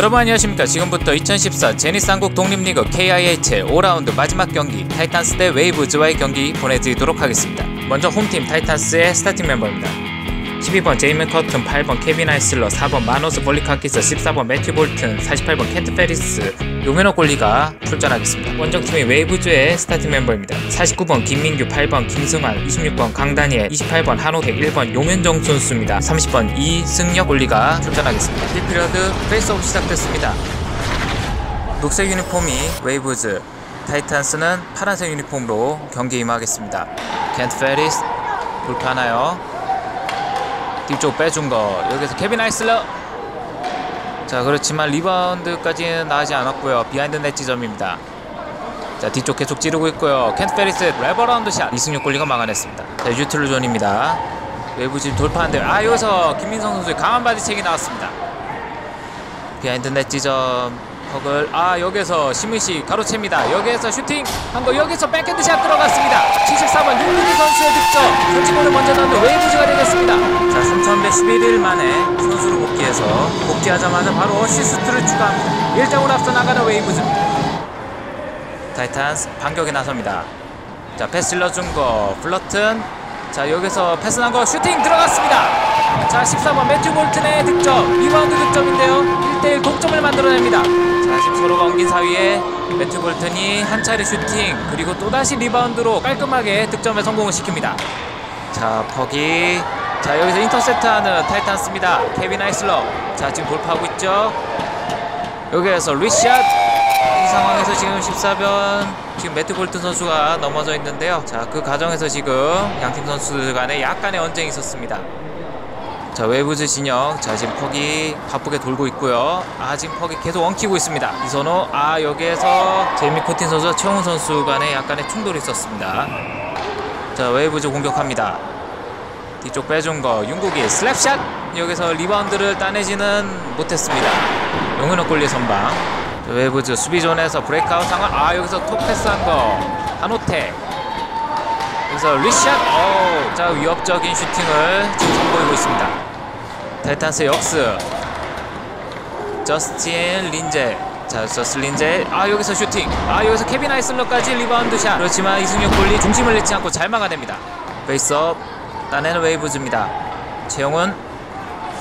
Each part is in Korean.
여러분 안녕하십니까? 지금부터 2014 제니스 한국 독립리그 KIHL 5라운드 마지막 경기 타이탄스 대 웨이브즈와의 경기 보내드리도록 하겠습니다. 먼저 홈팀 타이탄스의 스타팅 멤버입니다 12번 제이맨 커튼, 8번 케빈 아이슬러, 4번 마노스 볼리카키스, 14번 매튜 볼튼, 48번 켄트 페리스, 요메노 골리가 출전하겠습니다. 원정팀이 웨이브즈의 스타팅 멤버입니다. 49번 김민규, 8번 김승환, 26번 강다니엘, 28번 한호택, 1번 용현정 선수입니다. 30번 이승혁 골리가 출전하겠습니다. 1피리어드 페이스오프 시작됐습니다. 녹색 유니폼이 웨이브즈, 타이탄스는 파란색 유니폼으로 경기에 임하겠습니다. 켄트 페리스 불편하나요? 뒤쪽 빼준 거. 여기서 케빈 아이슬러. 자 그렇지만 리바운드까지는 나가지 않았고요. 비하인드 넷 지점입니다. 자 뒤쪽 계속 찌르고 있고요. 켄트 페리스 레버라운드 샷. 이승용 골리가 막아냈습니다. 자 유틸로 존입니다. 외부 지금 돌파한데 아 여기서 김민성 선수의 강한 바디책이 나왔습니다. 비하인드 넷 지점 턱을 아 여기서 시무시 가로챕니다. 여기에서 슈팅 한 거 여기서 백핸드 샷 들어갔습니다. 74번 윤민희 선수의 득점. 선취골을 먼저 넣는 웨이브즈가 되겠습니다. 자 3111일 만에 선수로 복귀해서 복귀하자마자 바로 어시스트를 추가합니다. 1점으로 앞서 나가는 웨이브즈입니다 타이탄스 반격에 나섭니다. 자 패스 일러준 거 플러튼. 자 여기서 패스 난 거 슈팅 들어갔습니다. 자 14번 매튜 볼튼의 득점. 리바운드 득점인데요. 1대1 동점을 만들어냅니다 자 지금 서로가 엉긴 사이에 매튜 볼튼이 한 차례 슈팅 그리고 또다시 리바운드로 깔끔하게 득점에 성공을 시킵니다. 자 퍽이 자 여기서 인터셉트하는 타이탄스입니다. 케빈 아이슬러. 자 지금 돌파하고 있죠? 여기에서 리샷 이 상황에서 지금 14번 지금 매트 볼튼 선수가 넘어져 있는데요. 자 그 과정에서 지금 양팀 선수들 간에 약간의 언쟁이 있었습니다 자 외부즈 진영. 자 지금 퍽이 바쁘게 돌고 있고요. 아 지금 퍽이 계속 엉키고 있습니다. 이선호. 아 여기에서 제이미 코틴 선수와 최홍훈 선수 간에 약간의 충돌이 있었습니다. 자 웨이브즈 공격합니다. 뒤쪽 빼준 거 윤국이 슬랩샷! 여기서 리바운드를 따내지는 못했습니다. 용현호 골리 선방. 자, 웨이브즈 수비존에서 브레이크아웃 상황. 아 여기서 톱 패스한 거 한호태 여기서 리샷. 오, 자 위협적인 슈팅을 지금 선보이고 있습니다. 타이탄스 역스 저스틴 린제 자 저스틴 린제 아 여기서 슈팅. 아 여기서 케빈 아이슬러까지 리바운드 샷. 그렇지만 이승엽 골리 중심을 잃지 않고 잘 막아냅니다. 페이스업 따내는 웨이브즈입니다. 최영훈.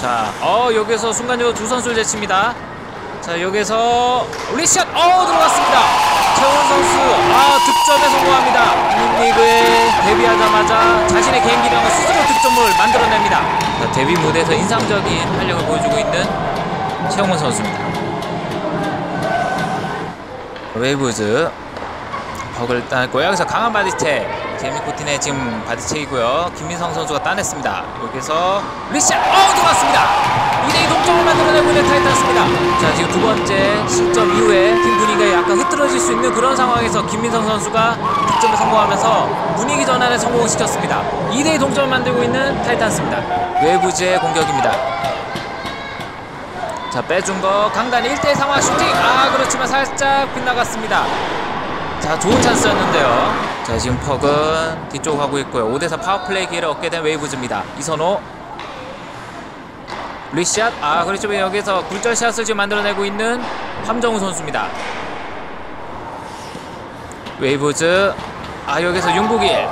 자 어 여기서 순간적으로 두 선수를 제칩니다 자 여기서 리샷 어 들어갔습니다. 최원 선수 아 득점에 성공합니다. 리그에 데뷔하자마자 자신의 개인 기량을 스스로 득점을 만들어냅니다. 자, 데뷔 무대에서 인상적인 활력을 보여주고 있는 최영훈 선수입니다. 웨이브즈 벅을 따냈고 여기서 강한 바디체 제미 코틴의 지금 바디체이고요. 김민성 선수가 따냈습니다. 여기서 리샷 어 들어갔습니다. 2대2 동점을 만들어내고 있는 타이탄스입니다. 자 지금 두 번째 실점 이후에 팀 분위기가 약간 흐트러질 수 있는 그런 상황에서 김민성 선수가 득점에 성공하면서 분위기 전환에 성공을 시켰습니다. 2대2 동점을 만들고 있는 타이탄스입니다. 외부지의 공격입니다. 자 빼준 거 강단 1대1 상황 슈팅! 아 그렇지만 살짝 빗나갔습니다 자 좋은 찬스였는데요. 자 지금 퍽은 뒤쪽 가고 있고요. 5대4 파워플레이 기회를 얻게 된 웨이브즈입니다. 이선호. 리샷. 아 그렇죠. 여기서 굴절샷을 지금 만들어내고 있는 함정우 선수입니다. 웨이브즈. 아 여기서 윤국일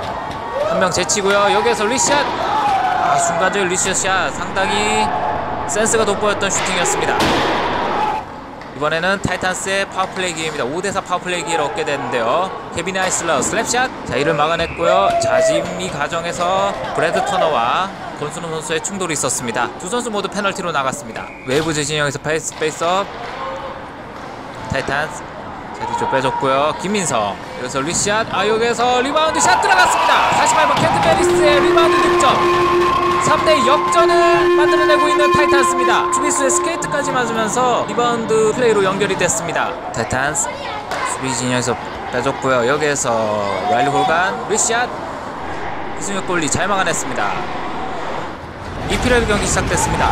한 명 제치고요. 여기에서 리샷. 아 순간적인 리샷. 상당히 센스가 돋보였던 슈팅이었습니다 이번에는 타이탄스의 파워플레이 기회입니다. 5대4 파워플레이 기회를 얻게 되는데요. 케빈 아이슬러 슬랩샷. 자 이를 막아냈고요. 자 지금 이 과정에서 브래드 터너와 권순우 선수의 충돌이 있었습니다. 두 선수 모두 페널티로 나갔습니다. 외부 진영에서 페이스 페이스업. 타이탄스 자 뒤쪽 빼줬고요. 김민성. 여기서 리샷 아 여기서 리바운드 샷 들어갔습니다. 48번 켄트 베리스의 리바운드 득점 3대 역전을 만들어내고 있는 타이탄스입니다. 수비수의 스케이트까지 맞으면서 리바운드 플레이로 연결이 됐습니다. 타이탄스 수비 진영에서 빼줬고요. 여기에서 라일리 홀간 리샷 이승엽 골리 잘 막아냈습니다. 이피렐 경기 시작됐습니다.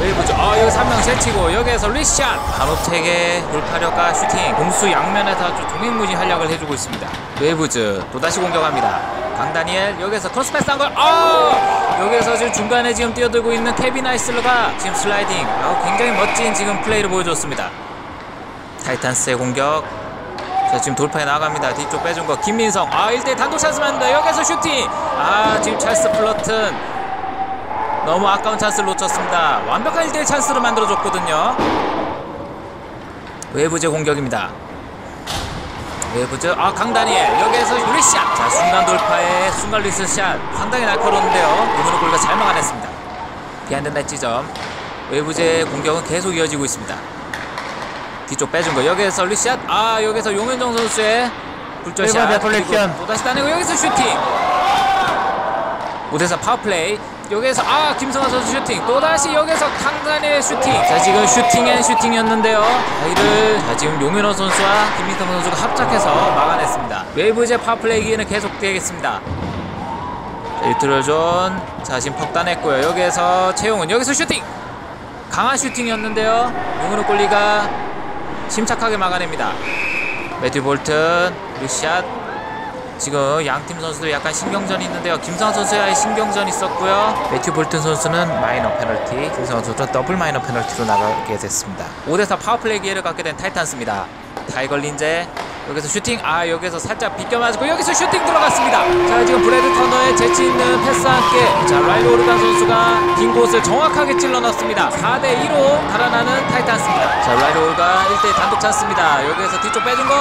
웨이브즈 아 여기서 한명 제치고 여기에서 리샷 바로텍의 돌파력과 슈팅. 공수 양면에서 아주 동행무진 활약을 해주고 있습니다. 웨이브즈 또다시 공격합니다 강다니엘 여기서 크로스 패스 한걸 아! 여기서 지금 중간에 지금 뛰어들고 있는 케빈 아이슬러가 지금 슬라이딩. 아, 굉장히 멋진 지금 플레이를 보여줬습니다. 타이탄스의 공격. 자 지금 돌파에 나갑니다. 뒤쪽 빼준 거. 김민성. 아 1대 단독 찬스 만다 여기서 슈팅. 아 지금 찰스 플러튼. 너무 아까운 찬스를 놓쳤습니다. 완벽한 1대1 찬스를 만들어줬거든요. 외부제 공격입니다 외부제 아 강다니엘. 여기에서 리샷. 자 순간 돌파에 순간 리스샷. 상당히 날카로운데요. 오늘은 골가 잘 막아냈습니다. 날 지점. 외부제 공격은 계속 이어지고 있습니다. 뒤쪽 빼준 거. 여기에서 리샷. 아 여기서 용현정 선수의 불절샷. 그리고 또다시 따내고 여기서 슈팅. 5대4 파워플레이 여기에서 아 김성환 선수 슈팅. 또다시 여기서 강산의 슈팅. 자 지금 슈팅 앤 슈팅이었는데요. 자, 이를 자 지금 용현호 선수와 김민성 선수가 합작해서 막아냈습니다. 웨이브제 파워플레이 기회는 계속되겠습니다. 자, 유트럴 존자 지금 퍽 따냈고요. 여기에서 최용은 여기서 슈팅! 강한 슈팅이었는데요. 용현호 골리가 침착하게 막아냅니다. 매튜 볼튼 루샷 지금 양팀 선수들 약간 신경전이 있는데요. 김성환 선수와의 신경전이 있었고요. 매튜 볼튼 선수는 마이너 페널티, 김성환 선수는 더블 마이너 페널티로 나가게 됐습니다. 5대4 파워플레이 기회를 갖게 된 타이탄스입니다. 타이거 린제 여기서 슈팅 아 여기서 살짝 비껴 맞고 여기서 슈팅 들어갔습니다. 자 지금 브래드 터너의 재치 있는 패스와 함께 자 라이로 오르간 선수가 빈 곳을 정확하게 찔러 넣습니다. 4대 2로 달아나는 타이탄스입니다. 자 라이로 오르간 1대 단독 찬스입니다. 여기에서 뒤쪽 빼준 거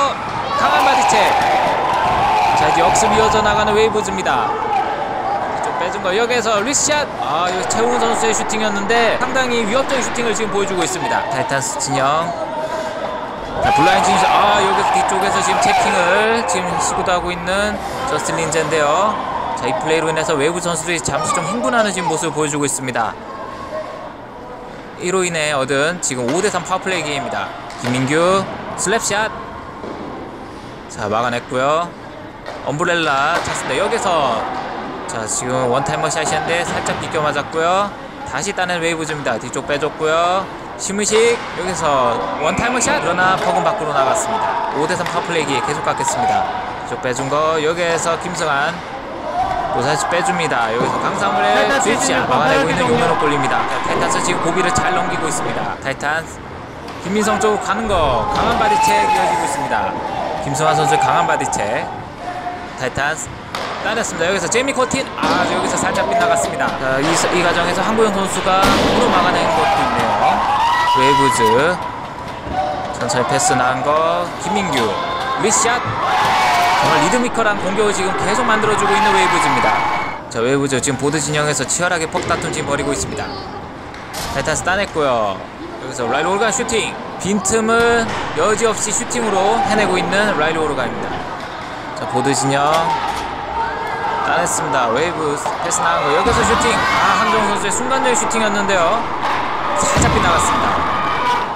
강한 바디체 자 이제 역습 이어져 나가는 웨이브즈입니다. 좀 빼준 거. 여기에서 리샷 아 이거 최훈 선수의 슈팅이었는데 상당히 위협적인 슈팅을 지금 보여주고 있습니다. 타이탄스 진영. 자 블라인 진아 여기서 뒤쪽에서 지금 체킹을 지금 시도도 하고 있는 저스틴 린제인데요. 자 이 플레이로 인해서 외부 선수들이 잠시 좀 흥분하는 지금 모습을 보여주고 있습니다. 이로 인해 얻은 지금 5대3 파워플레이 기회입니다. 김민규 슬랩샷. 자 막아냈고요 엄브렐라 찼습니다. 여기서 자 지금 원타이머 샷이었는데 살짝 비껴 맞았고요. 다시 따낸 웨이브즈입니다. 뒤쪽 빼줬고요. 시무식 여기서 원타이머 샷 그러나 퍽은 밖으로 나갔습니다. 5대3 파플레이기 계속 갖겠습니다. 뒤쪽 빼준 거 여기에서 김성환 또 다시 빼줍니다. 여기서 강상물의 주입샷 막아내고 있는 용현호 골입니다. 타이탄스 지금 고비를 잘 넘기고 있습니다. 타이탄스 김민성 쪽 가는 거 강한 바디체 이어지고 있습니다. 김성환 선수 강한 바디체 타이탄스 따냈습니다. 여기서 제미 코틴 아 여기서 살짝 빗나갔습니다. 자, 이, 이 과정에서 한고영 선수가 몸으로 막아낸 것도 있네요. 웨이브즈 천천히 패스 나간 거 김민규 리샷 정말 리드미컬한 공격을 지금 계속 만들어주고 있는 웨이브즈입니다. 자 웨이브즈 지금 보드 진영에서 치열하게 퍽다툼 지금 벌이고 있습니다. 타이탄스 따냈고요. 여기서 라이로 오르간 슈팅 빈틈을 여지없이 슈팅으로 해내고 있는 라이로 오르간입니다. 자 보드 진영 따냈습니다. 웨이브 패스 나간 거. 여기서 슈팅. 아 한정 선수의 순간적인 슈팅이었는데요. 살짝 빗나갔습니다.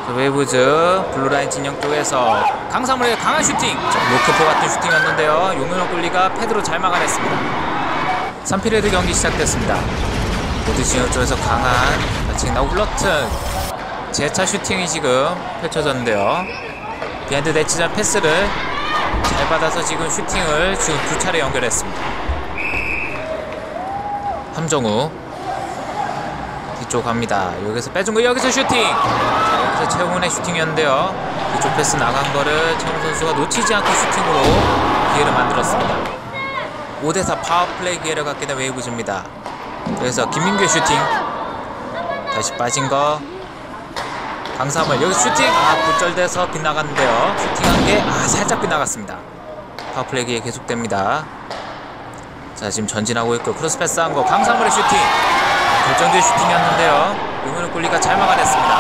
자, 웨이브즈 블루라인 진영 쪽에서 강사물의 강한 슈팅. 로크포 같은 슈팅이었는데요. 용현호 굴리가 패드로 잘 막아냈습니다. 3피레드 경기 시작됐습니다. 보드 진영 쪽에서 강한 지금 나울러튼. 제차 슈팅이 지금 펼쳐졌는데요. 비하인드 내치전 패스를 잘 받아서 지금 슈팅을 지금 두 차례 연결했습니다. 함정우 뒤쪽 갑니다. 여기서 빼준 거 여기서 슈팅. 자, 여기서 최훈의 슈팅이었는데요. 뒤쪽 패스 나간 거를 최훈 선수가 놓치지 않고 슈팅으로 기회를 만들었습니다. 5대4 파워플레이 기회를 갖게 된 웨이브즈입니다. 그래서 김민규의 슈팅 다시 빠진 거 강삼을 여기 슈팅! 아 굴절돼서 빗나갔는데요. 슈팅한 게 아 살짝 빗나갔습니다. 파워플레이에 계속됩니다. 자 지금 전진하고 있고 크로스 패스 한 거. 강삼물의 슈팅! 결정적인 슈팅이었는데요. 용현우 골리가 잘 막아냈습니다.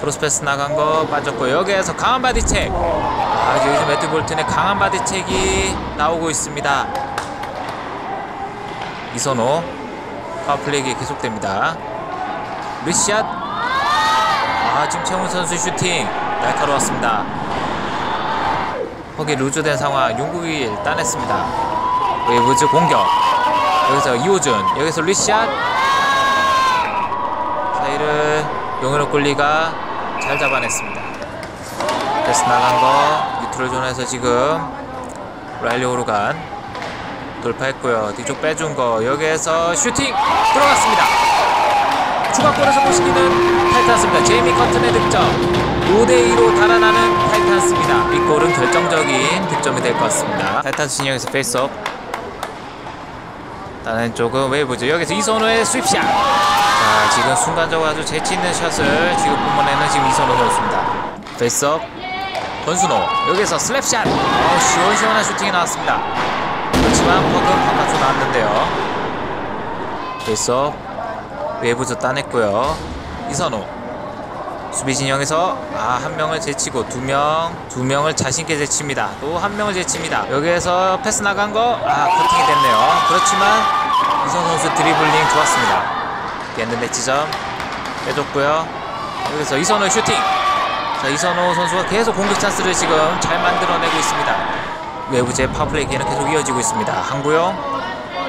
크로스 패스 나간 거 빠졌고 여기에서 강한 바디책! 아 여기서 매트 볼튼의 강한 바디책이 나오고 있습니다. 이선호 파워플레이에 계속됩니다. 리샷 아 지금 최훈 선수 슈팅 날카로웠습니다. 거기 루즈된 상황 용국이 따냈습니다. 웨이브즈 공격 여기서 이호준 여기서 리샷 사이를 용현호 굴리가 잘 잡아냈습니다. 패스 나간 거 뉴트럴 존에서 지금 라일리 오르간 돌파했고요. 뒤쪽 빼준 거 여기에서 슈팅 들어갔습니다. 성공시키는 타이탄스입니다. 제이미 커튼의 득점 5대2로 달아나는 타이탄스입니다. 이 골은 결정적인 득점이 될 것 같습니다. 타이탄스 진영에서 페이스업 다른 쪽은 웨이브즈 여기서 이선호의 스윕샷 자 지금 순간적으로 아주 재치있는 샷을 지금 뿜어내는 지금 이선호 선수입니다. 페이스업 권순호 여기서 슬랩샷 어, 시원시원한 슈팅이 나왔습니다. 그렇지만 퍽은 바깥으로 나왔는데요. 페이스업 외부저 따냈고요. 이선호 수비 진영에서 아 한 명을 제치고 두 명 두 명을 자신있게 제칩니다. 또 한 명을 제칩니다. 여기에서 패스 나간 거아 커팅이 됐네요. 그렇지만 이선 선수 드리블링 좋았습니다. 겠는데 지점 빼줬고요. 여기서 이선호 슈팅. 자 이선호 선수가 계속 공격 찬스를 지금 잘 만들어내고 있습니다. 외부제 파플레이 기회는 계속 이어지고 있습니다. 한구영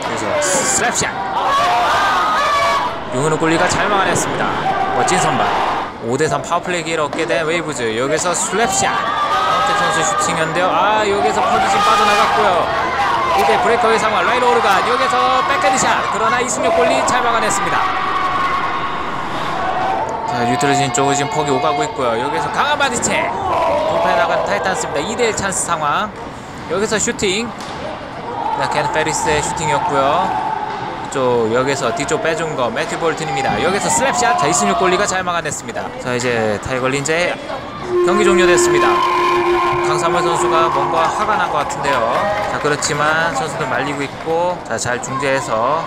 그래서 슬랩샷 용현우 골리가 잘 막아냈습니다. 멋진 선발. 5대3 파워플레이 기회를 얻게 된 웨이브즈. 여기서 슬랩샷. 황태 선수 슈팅이었는데요. 아, 여기서 퍼디진 빠져나갔고요. 이때 브레이커의 상황. 라인 오르간. 여기서 백헤드샷. 그러나 이승엽 골리 잘 막아냈습니다. 자, 뉴트러진 쪽으로 지금 퍽이 오가고 있고요. 여기서 강한 바디체. 돌파해 나간 타이탄스입니다. 2대1 찬스 상황. 여기서 슈팅. 자, 켄 페리스의 슈팅이었고요. 쪽 여기서 뒤쪽 빼준 거 매튜 볼튼입니다. 여기서 슬랩샷 자 이승엽 골리가 잘 막아냈습니다. 자 이제 타이거 린제 경기 종료됐습니다. 강삼월 선수가 뭔가 화가 난 것 같은데요. 자 그렇지만 선수들 말리고 있고 자잘 중재해서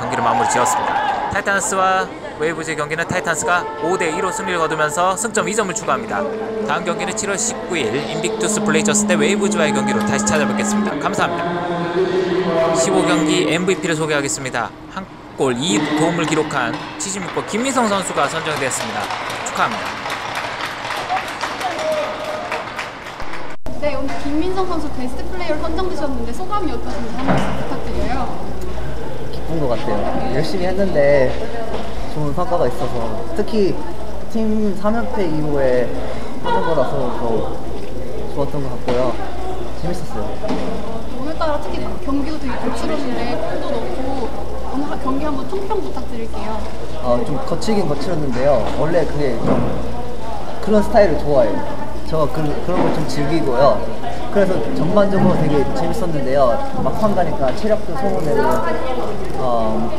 경기를 마무리 지었습니다. 타이탄스와 웨이브즈의 경기는 타이탄스가 5대2로 승리를 거두면서 승점 2점을 추가합니다. 다음 경기는 7월 19일 인빅투스 블레이저스 대 웨이브즈와의 경기로 다시 찾아뵙겠습니다. 감사합니다. 15경기 MVP를 소개하겠습니다. 한 골 2도움을 기록한 76번 김민성 선수가 선정되었습니다. 축하합니다. 네, 오늘 김민성 선수 베스트 플레이어로 선정되셨는데 소감이 어떠신지 한 말씀 부탁드려요. 기쁜 것 같아요. 열심히 했는데 좋은 성과가 있어서 특히 팀 3연패 이후에 하는 거라서 더 좋았던 것 같고요. 재밌었어요. 오늘따라 특히 경기도 되게 거칠었는데 골도 넣고 오늘 하- 경기 한번 총평 부탁드릴게요. 어, 좀 거칠긴 거칠었는데요. 원래 그게 좀 그런 스타일을 좋아해요. 저 그, 그런 걸 좀 즐기고요. 그래서 전반적으로 되게 재밌었는데요. 막판 가니까 체력도 소모되고 어,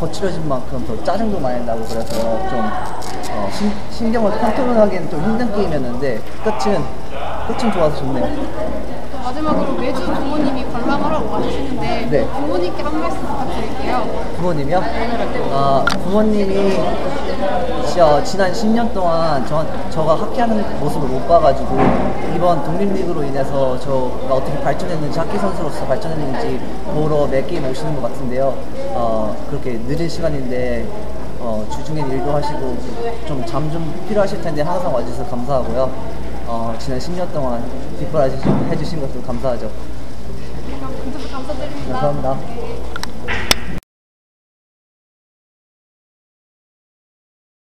거칠어진 만큼 더 짜증도 많이 나고 그래서 좀 어, 신, 신경을 컨트롤하기는 좀 힘든 게임이었는데 끝은 끝은 좋아서 좋네요. 또 마지막으로 매주 부모님이 관람하러 와주시는데 네. 부모님께 한 말씀 부탁드릴게요. 부모님이요? 아, 부모님이 저, 지난 10년 동안 저, 저가 하키하는 모습을 못 봐가지고 이번 독립리그로 인해서 저가 어떻게 발전했는지 하키 선수로서 발전했는지 보러 매 게임 오시는 것 같은데요. 어, 그렇게 늦은 시간인데 어, 주중엔 일도 하시고 좀 잠좀 필요하실 텐데 항상 와주셔서 감사하고요. 어, 지난 10년 동안 뒷바라지 해주신 것도 감사하죠. 인터뷰 감사드립니다. 감사합니다.